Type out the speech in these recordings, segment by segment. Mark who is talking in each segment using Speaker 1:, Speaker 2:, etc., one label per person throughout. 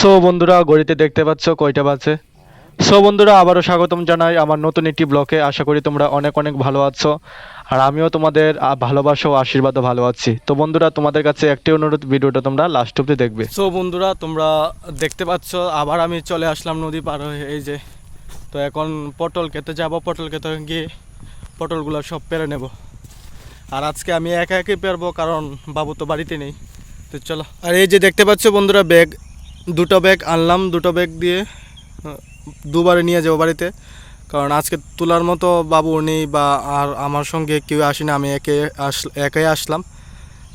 Speaker 1: So বন্ধুরা, ঘড়িতে দেখতে পাচ্ছ কয়টা বাজে? সো বন্ধুরা, আবারও স্বাগতম জানাই আমার নতুন একটি ব্লকে আশা করি তোমরা অনেক অনেক ভালো আছো আর আমিও তোমাদের ভালোবাসা ও আশীর্বাদও ভালো আছি। তো বন্ধুরা, তোমাদের কাছে একটি অনুরোধ, ভিডিওটা তোমরা লাস্ট অব্দি দেখবে। সো বন্ধুরা, তোমরা দেখতে পাচ্ছ, আবার আমি চলে আসলাম নদী পার হয়ে, এই যে। তো এখন পটল খেতে যাব, পটল খেতে গিয়ে পটলগুলো সব পেরে নেব। আর আজকে আমি একা একাই পেরবো, কারণ বাবু তো বাড়িতে নেই। তো চলো, আর এই যে দেখতে পাচ্ছ বন্ধুরা, ব্যাগ। দুটো ব্যাগ আনলাম, দুটো ব্যাগ দিয়ে দুবারে নিয়ে যাব বাড়িতে। কারণ আজকে তোলার মতো বাবু নেই বা আর আমার সঙ্গে কেউ আসেনি, আমি একে আস, একাই আসলাম।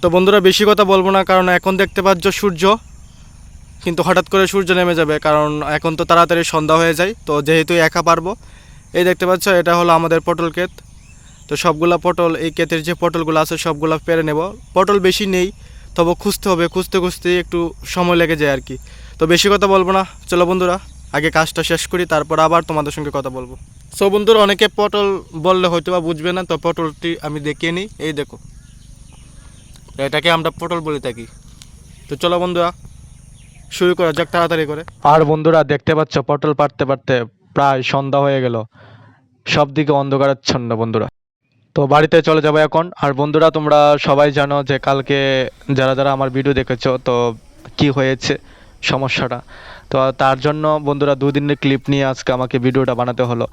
Speaker 1: তো বন্ধুরা, বেশি কথা বলব না, কারণ এখন দেখতে পাচ্ছ সূর্য। কিন্তু হঠাৎ করে সূর্য নেমে যাবে, কারণ এখন তো তাড়াতাড়ি সন্ধ্যা হয়ে যায়। তো যেহেতু একা পারব, এই দেখতে পাচ্ছ, এটা হলো আমাদের পটল ক্ষেত। তো সবগুলা পটল, এই ক্ষেতের যে পটলগুলো আছে, সবগুলা পেরে নেব। পটল বেশি নেই তবে খুঁজতে হবে, খুঁজতে খুঁজতে একটু সময় লেগে যায় আর কি তো বেশি কথা বলব না। চলো বন্ধুরা, আগে কাজটা শেষ করি, তারপর আবার তোমাদের সঙ্গে কথা বলব। সো বন্ধুরা, অনেকে পটল বললে হয়তো বা বুঝবে না, তো পটলটি আমি দেখিয়ে নিই। এই দেখো, এটাকে আমরা পটল বলে থাকি। তো চলো বন্ধুরা, শুরু করা যাক তাড়াতাড়ি করে। আর বন্ধুরা, দেখতে পাচ্ছ, পটল পারতে পারতে প্রায় সন্ধ্যা হয়ে গেল। সব দিকে অন্ধকারাচ্ছন্ন বন্ধুরা। তো বাড়িতে চলে যাব এখন। আর বন্ধুরা, তোমরা সবাই জানো যে কালকে যারা যারা আমার ভিডিও দেখেছ, তো কি হয়েছে, সমস্যাটা। তো তার জন্য বন্ধুরা দুদিনের ক্লিপ নিয়ে আজকে আমাকে ভিডিওটা বানাতে হলো।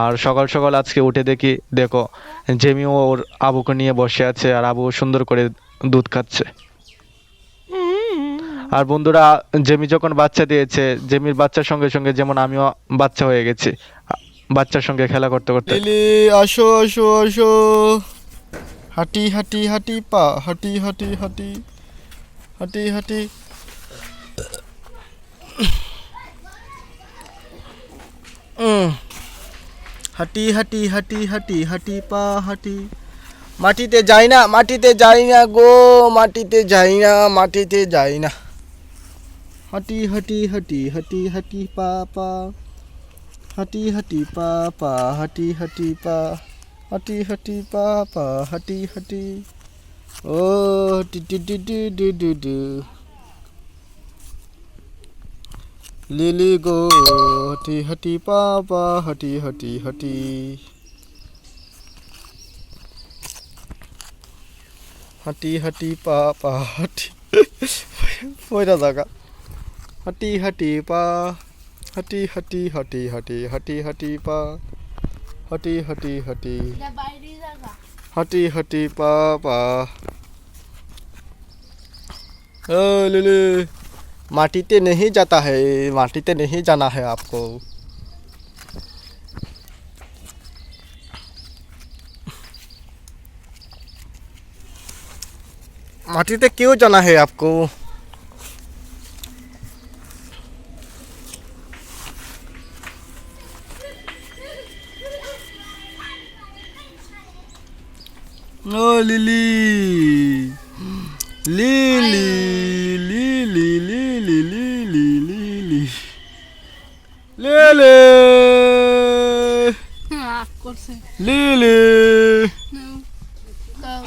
Speaker 1: আর সকাল সকাল আজকে উঠে দেখি, দেখো, জেমিও ওর আবুকে নিয়ে বসে আছে আর আবু সুন্দর করে দুধ খাচ্ছে। আর বন্ধুরা, জেমি যখন বাচ্চা দিয়েছে, জেমির বাচ্চার সঙ্গে সঙ্গে যেমন আমিও বাচ্চা হয়ে গেছি। বাচ্চার সঙ্গে খেলা করতে করতে
Speaker 2: আসো আসো আসো হাঁটি হাঁটি হাঁটি পা হাঁটি হাঁটি হাঁটি হাঁটি হাঁটি। হাঁটি হাঁটি হাঁটি হাঁটি হাঁটি পা হাঁটি মাটিতে যাই না মাটিতে যাই না গো মাটিতে যাই না মাটিতে যাই না হাঁটি হাঁটি হাঁটি হাঁটি হাঁটি পা পা হাঁটি হাঁটি পা পা হাঁটি হাঁটি পা, হাঁটি হাঁটি পা পা হাঁটি হাঁটি। ও ডু ডু ডু ডু ডু ডু ডু লিলি গো, হাঁটি হাঁটি পা পা হাঁটি হাঁটি হাঁটি। হাঁটি হাঁটি পা পা হাঁটি। পয়রা জায়গা। হাঁটি হাঁটি পা हटी हटी हटी हटी हटी हटी पा हटी हटी हटी हटी हटी पा पा ले माटी ते नहीं जाता है माटी ते नहीं जाना है आपको माटी ते क्यों जाना है आपको ও লিলি লিলি লিলি লিলি লিলি লিলি
Speaker 3: লিলি
Speaker 2: লিলি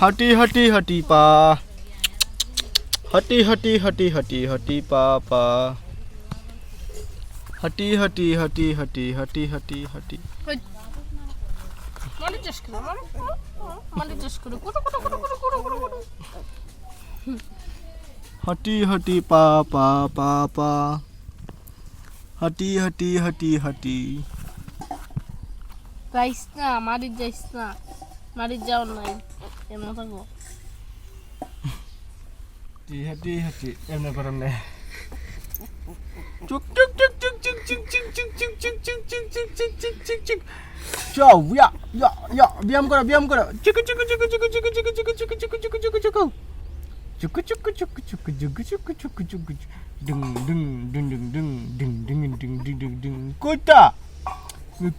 Speaker 2: হাঁটি হাঁটি হাঁটি পা হাঁটি হাঁটি হাঁটি হাঁটি হাঁটি পা পা হাঁটি হাঁটি হাঁটি হাঁটি হাঁটি হাঁটি হাঁটি
Speaker 3: মানে চাষ করে মানে চাষ করে কুটু কুটু কুটু কুটু কুটু কুটু কুটু।
Speaker 2: হাঁটি হাঁটি পা পা পা পা। হাঁটি হাঁটি হাঁটি হাঁটি।
Speaker 3: যাইস না মারি যাইস না। মারি যাও নাই এমন থাকব।
Speaker 2: হাঁটি হাঁটি হাঁটি এমনি করেন না 찡찡찡찡찡찡찡찡찡찡찡찡찡찡 자, 우야, 야, 야, 미암거라, 미암거라. 찌그찌그찌그찌그찌그찌그찌그찌그찌그찌그찌그찌그찌그 쭈꾸쭈꾸쭈꾸쭈꾸쭈꾸쭈꾸쭈꾸쭈꾸 등등등등등등등등등등등 껐다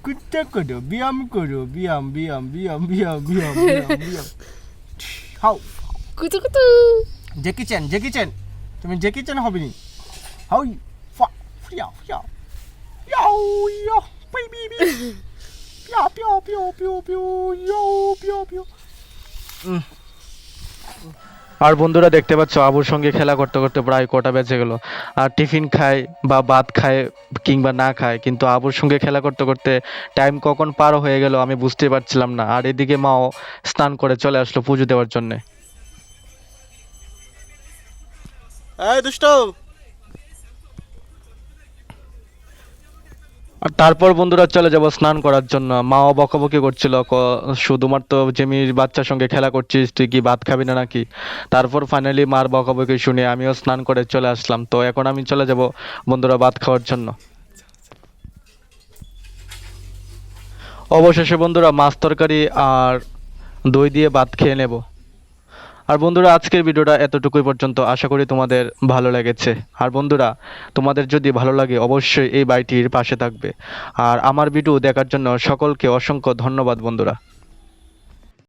Speaker 2: 껐다 꺼려 미안 꺼려 미안 미안 미안 미안 미안 미안 미안 하우
Speaker 3: 꾸쭈꾸쭈
Speaker 2: 제키첸 제키첸 그러면 제키첸 허비니 하우 파 프리야 프리야 ইয়াও ইয়া পি বি বি পিয়া পিয়া পিয়া পিয়া পিয়া ইয়াও পিয়া পিয়া
Speaker 1: আর বন্ধুরা দেখতে পাচ্ছ আবুর সঙ্গে খেলা করতে করতে প্রায় কটা বেজে গেল। আর টিফিন খায় বা ভাত খায় কিংবা না খায় কিন্তু আবুর সঙ্গে খেলা করতে করতে টাইম কখন পার হয়ে গেল আমি বুঝতে পারছিলাম না। আর এদিকে মাও স্নান করে চলে আসলো পুজো দেওয়ার জন্যে।
Speaker 2: এই দুষ্ট।
Speaker 1: আর তারপর বন্ধুরা চলে যাব স্নান করার জন্য। মাও বকবকি করছিল শুধুমাত্র জেমির বাচ্চার সঙ্গে খেলা করছিস, তুই কি ভাত খাবি না নাকি? তারপর ফাইনালি মার বকবকি শুনে আমিও স্নান করে চলে আসলাম। তো এখন আমি চলে যাব বন্ধুরা ভাত খাওয়ার জন্য। অবশেষে বন্ধুরা মাছ তরকারি আর দই দিয়ে ভাত খেয়ে নেব। আর বন্ধুরা, আজকের ভিডিওটা এতটুকুই পর্যন্ত। আশা করি তোমাদের ভালো লেগেছে। আর বন্ধুরা, তোমাদের যদি ভালো লাগে, অবশ্যই এই বাড়িটির পাশে থাকবে। আর আমার ভিডিও দেখার জন্য সকলকে অসংখ্য ধন্যবাদ, বন্ধুরা।